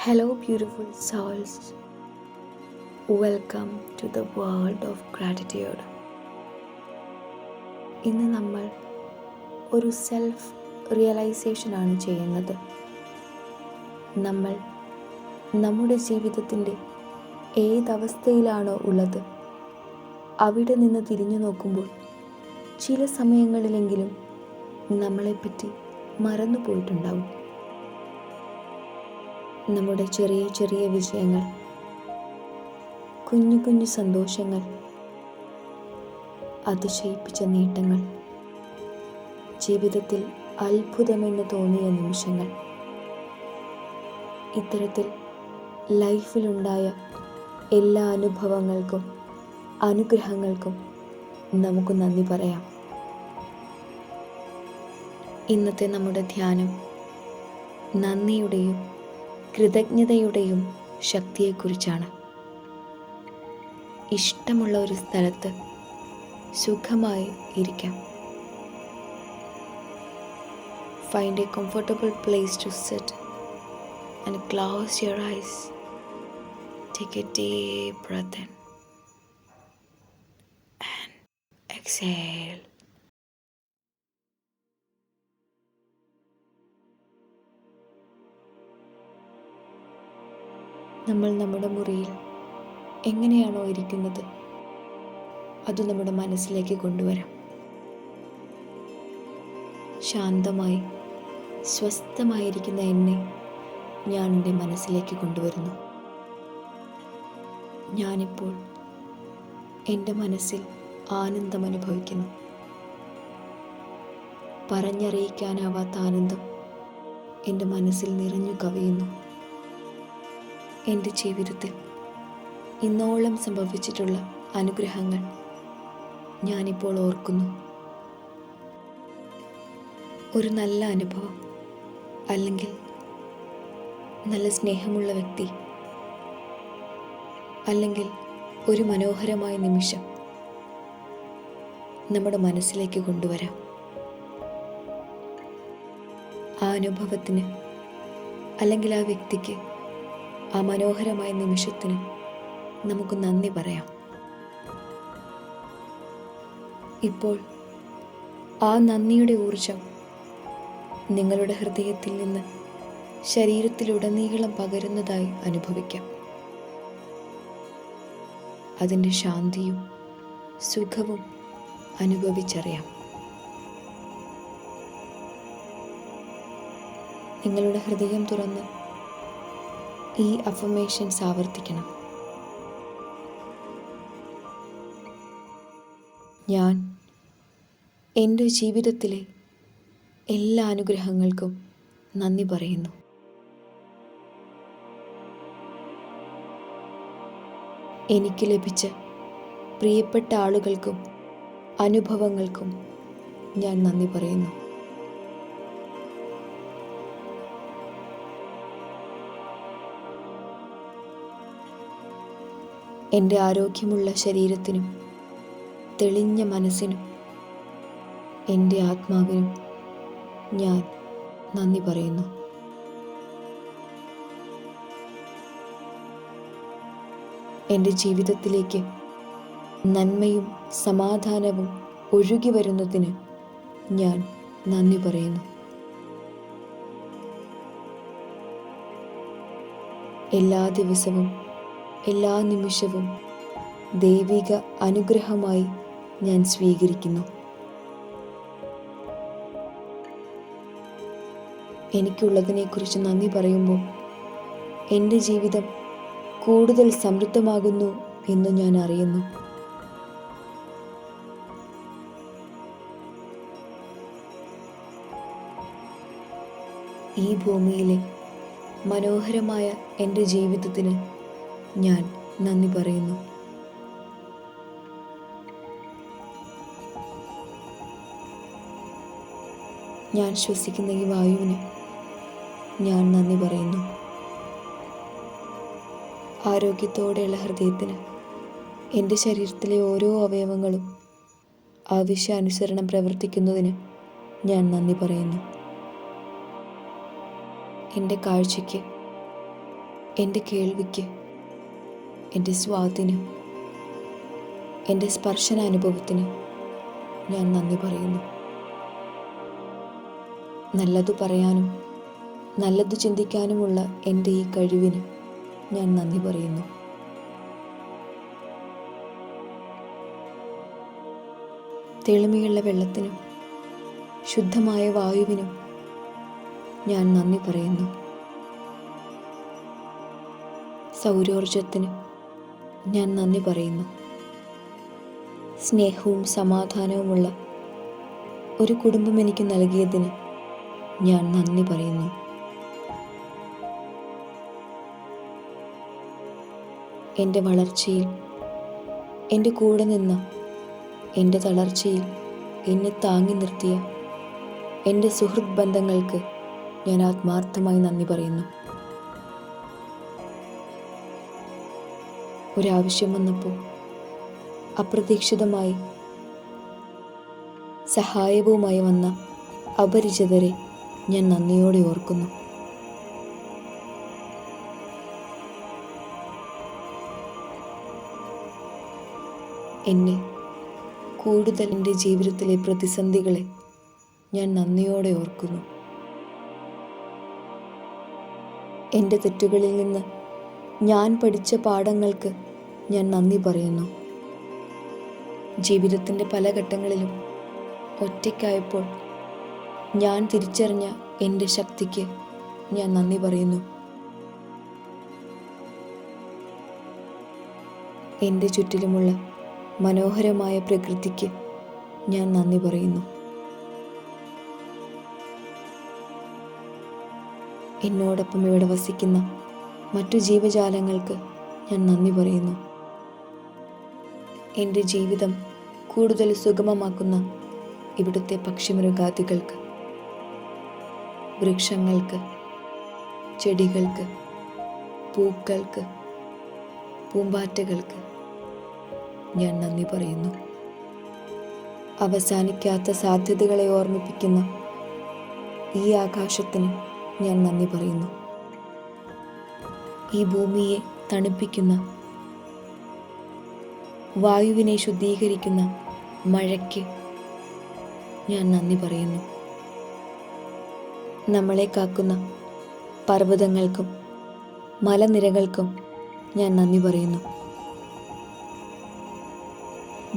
beautiful souls welcome to the world of gratitude. ഇന്ന് നമ്മൾ ഒരു സെൽഫ് റിയലൈസേഷനാണ് ചെയ്യുന്നത്. നമ്മൾ നമ്മുടെ ജീവിതത്തിന്റെ ഏതവസ്ഥയിലാണോ ഉള്ളത് അവിടെ നിന്ന് തിരിഞ്ഞു നോക്കുമ്പോൾ ചില സമയങ്ങളിലെങ്കിലും നമ്മളെപ്പറ്റി മറന്നു പോയിട്ടുണ്ടാവും നമ്മുടെ ചെറിയ ചെറിയ വിജയങ്ങൾ കുഞ്ഞു കുഞ്ഞു സന്തോഷങ്ങൾ. അതിശയിപ്പിച്ച നേട്ടങ്ങൾ. ജീവിതത്തിൽ അത്ഭുതമെന്ന് തോന്നിയ നിമിഷങ്ങൾ. ഇത്തരത്തിൽ ലൈഫിലുണ്ടായ എല്ലാ അനുഭവങ്ങൾക്കും അനുഗ്രഹങ്ങൾക്കും നമുക്ക് നന്ദി പറയാം. ഇന്നത്തെ നമ്മുടെ ധ്യാനം നന്ദിയുടെയും കൃതജ്ഞതയുടെയും ശക്തിയെക്കുറിച്ചാണ്. ഇഷ്ടമുള്ള ഒരു സ്ഥലത്ത് സുഖമായി ഇരിക്കാം. Find a comfortable place to set and close your eyes take a deep breath and exhale നമ്മൾ നമ്മുടെ മുറിയിൽ എങ്ങനെയാണോ ഇരിക്കുന്നത് അത് നമ്മുടെ മനസ്സിലേക്ക് കൊണ്ടുവരാം. ശാന്തമായി സ്വസ്ഥമായിരിക്കുന്ന എന്നെ ഞാൻ എന്റെ മനസ്സിലേക്ക് കൊണ്ടുവരുന്നു. ഞാനിപ്പോൾ എന്റെ മനസ്സിൽ ആനന്ദം അനുഭവിക്കുന്നു. പറഞ്ഞറിയിക്കാനാവാത്ത ആനന്ദം എന്റെ മനസ്സിൽ നിറഞ്ഞു കവിയുന്നു. എന്റെ ജീവിതത്തിൽ ഇന്നോളം സംഭവിച്ചിട്ടുള്ള അനുഗ്രഹങ്ങൾ ഞാനിപ്പോൾ ഓർക്കുന്നു. ഒരു നല്ല അനുഭവം അല്ലെങ്കിൽ നല്ല സ്നേഹമുള്ള വ്യക്തി അല്ലെങ്കിൽ ഒരു മനോഹരമായ നിമിഷം നമ്മുടെ മനസ്സിലേക്ക് കൊണ്ടുവരാം. ആ അനുഭവത്തിന് അല്ലെങ്കിൽ ആ വ്യക്തിക്ക് ആ മനോഹരമായ നിമിഷത്തിന് നമുക്ക് നന്ദി പറയാം. ഇപ്പോൾ ആ നന്ദിയുടെ ഊർജം നിങ്ങളുടെ ഹൃദയത്തിൽ നിന്ന് ശരീരത്തിലുടനീളം പകരുന്നതായി അനുഭവിക്കാം. അതിന്റെ ശാന്തിയും സുഖവും അനുഭവിച്ചറിയാം. നിങ്ങളുടെ ഹൃദയം തുറന്ന് ഈ അഫർമേഷൻസ് ആവർത്തിക്കണം. ഞാൻ എന്റെ ജീവിതത്തിലെ എല്ലാ അനുഗ്രഹങ്ങൾക്കും നന്ദി പറയുന്നു. എനിക്ക് ലഭിച്ച പ്രിയപ്പെട്ട ആളുകൾക്കും അനുഭവങ്ങൾക്കും ഞാൻ നന്ദി പറയുന്നു. എന്റെ ആരോഗ്യമുള്ള ശരീരത്തിനും തെളിഞ്ഞ മനസ്സിനും എന്റെ ആത്മാവിനും ഞാൻ നന്ദി പറയുന്നു. എന്റെ ജീവിതത്തിലേക്ക് നന്മയും സമാധാനവും ഒഴുകി വരുന്നതിന് ഞാൻ നന്ദി പറയുന്നു. എല്ലാ ദിവസവും എല്ലാ നിമിഷവും ദൈവിക അനുഗ്രഹമായി ഞാൻ സ്വീകരിക്കുന്നു. എനിക്കുള്ളതിനെക്കുറിച്ച് നന്ദി പറയുമ്പോൾ എന്റെ ജീവിതം കൂടുതൽ സമൃദ്ധമാകുന്നു എന്ന് ഞാൻ അറിയുന്നു. ഈ ഭൂമിയിലെ മനോഹരമായ എന്റെ ജീവിതത്തിന് ഞാൻ നന്ദി പറയുന്നു. ഞാൻ ശ്വസിക്കുന്ന ഈ വായുവിന് ഞാൻ നന്ദി പറയുന്നു. ആരോഗ്യത്തോടെയുള്ള ഹൃദയത്തിന് എന്റെ ശരീരത്തിലെ ഓരോ അവയവങ്ങളും ആവശ്യാനുസരണം പ്രവർത്തിക്കുന്നതിന് ഞാൻ നന്ദി പറയുന്നു. എന്റെ കാഴ്ചയ്ക്ക് എന്റെ കേൾവിക്ക് എന്റെ സ്വാദിന് എന്റെ സ്പർശനാനുഭവത്തിന് ഞാൻ നന്ദി പറയുന്നു. നല്ലത് പറയാനും നല്ലത് ചിന്തിക്കാനുമുള്ള എന്റെ ഈ കഴിവിന് ഞാൻ നന്ദി പറയുന്നു. തെളിമയുള്ള വെള്ളത്തിനും ശുദ്ധമായ വായുവിനും ഞാൻ നന്ദി പറയുന്നു. സൗരോർജത്തിന് ഞാൻ നന്ദി പറയുന്നു. സ്നേഹവും സമാധാനവുമുള്ള ഒരു കുടുംബം എനിക്ക് നൽകിയതിന് ഞാൻ നന്ദി പറയുന്നു. എന്റെ വളർച്ചയിൽ എന്റെ കൂടെ നിന്ന എന്റെ തളർച്ചയിൽ എന്നെ താങ്ങി നിർത്തിയ എന്റെ സുഹൃത് ബന്ധങ്ങൾക്ക് ഞാൻ ആത്മാർത്ഥമായി നന്ദി പറയുന്നു. ഒരാവശ്യം വന്നപ്പോൾ അപ്രതീക്ഷിതമായി സഹായവുമായി വന്ന അപരിചിതരെ ഞാൻ നന്ദിയോടെ ഓർക്കുന്നു. എന്നെ കൂടുതൽ എന്റെ ജീവിതത്തിലെ പ്രതിസന്ധികളെ ഞാൻ നന്ദിയോടെ ഓർക്കുന്നു. എന്റെ തെറ്റുകളിൽ നിന്ന് ഞാൻ പഠിച്ച പാഠങ്ങൾക്ക് ഞാൻ നന്ദി പറയുന്നു. ജീവിതത്തിന്റെ പല ഘട്ടങ്ങളിലും ഒറ്റയ്ക്കായപ്പോൾ ഞാൻ തിരിച്ചറിഞ്ഞ എന്റെ ശക്തിക്ക് ഞാൻ നന്ദി പറയുന്നു. എന്റെ ചുറ്റിലുമുള്ള മനോഹരമായ പ്രകൃതിക്ക് ഞാൻ നന്ദി പറയുന്നു. എന്നോടൊപ്പം ഇവിടെ വസിക്കുന്ന മറ്റു ജീവജാലങ്ങൾക്ക് ഞാൻ നന്ദി പറയുന്നു. എന്റെ ജീവിതം കൂടുതൽ സുഗമമാക്കുന്ന ഇവിടുത്തെ പക്ഷിമൃഗാദികൾക്ക് വൃക്ഷങ്ങൾക്ക് ചെടികൾക്ക് പൂക്കൾക്ക് പൂമ്പാറ്റകൾക്ക് ഞാൻ നന്ദി പറയുന്നു. അവസാനിക്കാത്ത സാധ്യതകളെ ഓർമ്മിപ്പിക്കുന്ന ഈ ആകാശത്തിന് ഞാൻ നന്ദി പറയുന്നു. ഈ ഭൂമിയെ തണുപ്പിക്കുന്ന വായുവിനെ ശുദ്ധീകരിക്കുന്ന മഴയ്ക്ക് ഞാൻ നന്ദി പറയുന്നു. നമ്മളെ കാക്കുന്ന പർവതങ്ങൾക്കും മലനിരകൾക്കും ഞാൻ നന്ദി പറയുന്നു.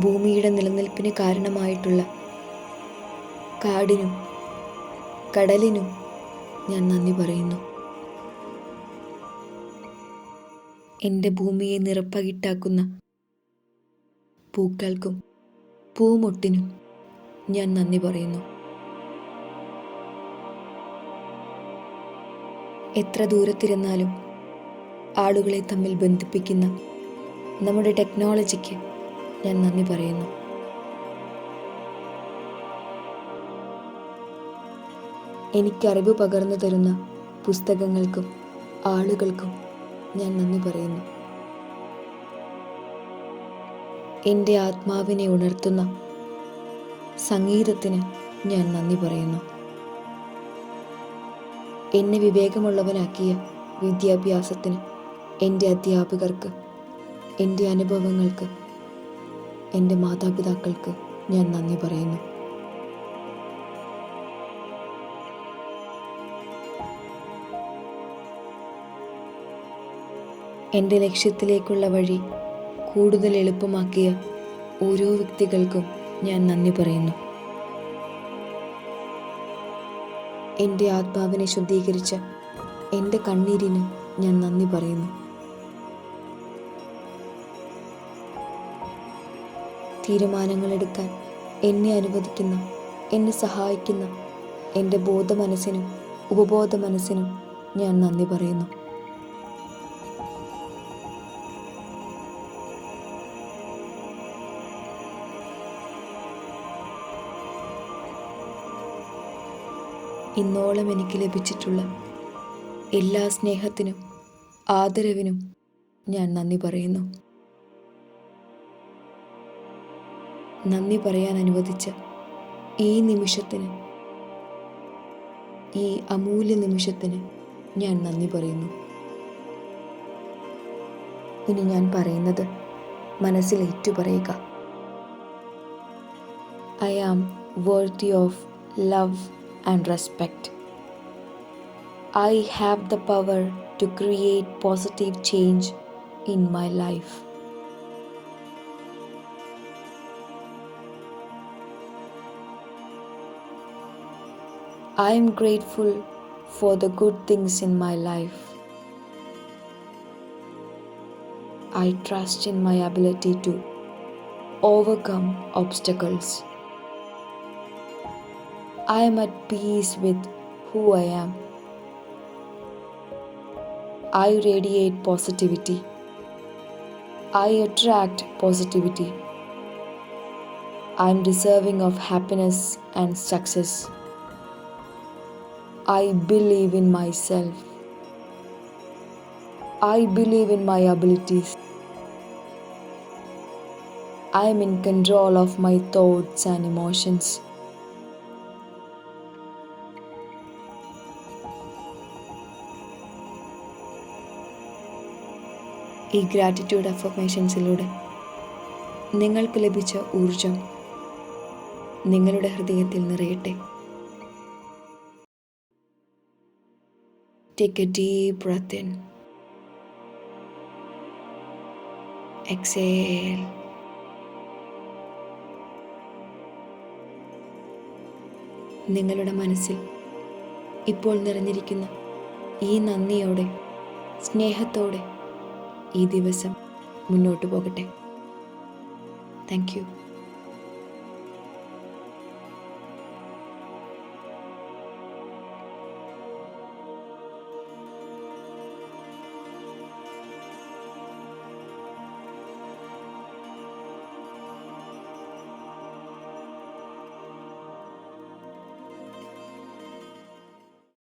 ഭൂമിയുടെ നിലനിൽപ്പിന് കാരണമായിട്ടുള്ള കാടിനും കടലിനും ഞാൻ നന്ദി പറയുന്നു. എന്റെ ഭൂമിയെ നിറപ്പകിട്ടാക്കുന്ന പൂക്കൾക്കും പൂമൊട്ടിനും ഞാൻ നന്ദി പറയുന്നു. എത്ര ദൂരത്തിരുന്നാലും ആളുകളെ തമ്മിൽ ബന്ധിപ്പിക്കുന്ന നമ്മുടെ ടെക്നോളജിക്ക് ഞാൻ നന്ദി പറയുന്നു. എനിക്ക് അറിവ് പകർന്നു തരുന്ന പുസ്തകങ്ങൾക്കും ആളുകൾക്കും ഞാൻ നന്ദി പറയുന്നു. എന്റെ ആത്മാവിനെ ഉണർത്തുന്ന സംഗീതത്തിന് ഞാൻ നന്ദി പറയുന്നു. എന്നെ വിവേകമുള്ളവനാക്കിയ വിദ്യാഭ്യാസത്തിന് എന്റെ അധ്യാപകർക്ക് എന്റെ അനുഭവങ്ങൾക്ക് എന്റെ മാതാപിതാക്കൾക്ക് ഞാൻ നന്ദി പറയുന്നു. എന്റെ ലക്ഷ്യത്തിലേക്കുള്ള വഴി കൂടുതൽ എളുപ്പമാക്കിയ ഓരോ വ്യക്തികൾക്കും ഞാൻ നന്ദി പറയുന്നു. എന്റെ ആത്മാവിനെ ശുദ്ധീകരിച്ച എന്റെ കണ്ണീരിന് ഞാൻ നന്ദി പറയുന്നു. തീരുമാനങ്ങൾ എടുക്കാൻ എന്നെ അനുവദിക്കുന്ന എന്നെ സഹായിക്കുന്ന എന്റെ ബോധ മനസ്സിനും ഉപബോധ മനസ്സിനും ഞാൻ നന്ദി പറയുന്നു. ഇന്നോളം എനിക്ക് ലഭിച്ചിട്ടുള്ള എല്ലാ സ്നേഹത്തിനും ആദരവിനും ഞാൻ നന്ദി പറയുന്നു. നന്ദി പറയാൻ അനുവദിച്ച ഈ നിമിഷത്തിന് ഈ അമൂല്യ നിമിഷത്തിന് ഞാൻ നന്ദി പറയുന്നു. ഇനി ഞാൻ പറയുന്നത് മനസ്സിൽ ഏറ്റുപറയുക. I am worthy of love. And respect. I have the power to create positive change in my life. I am grateful for the good things in my life. I trust in my ability to overcome obstacles. I am at peace with who I am. I radiate positivity. I attract positivity. I am deserving of happiness and success. I believe in myself. I believe in my abilities. I am in control of my thoughts and emotions. ഈ gratitude അഫർമേഷൻസിലൂടെ നിങ്ങൾക്ക് ലഭിച്ച ഊർജം നിങ്ങളുടെ ഹൃദയത്തിൽ നിറയട്ടെ. A deep breath in exhale നിങ്ങളുടെ മനസ്സിൽ ഇപ്പോൾ നിറഞ്ഞിരിക്കുന്ന ഈ നന്ദിയോടെ സ്നേഹത്തോടെ ഈ ദിവസം മുന്നോട്ട് പോകട്ടെ. Thank you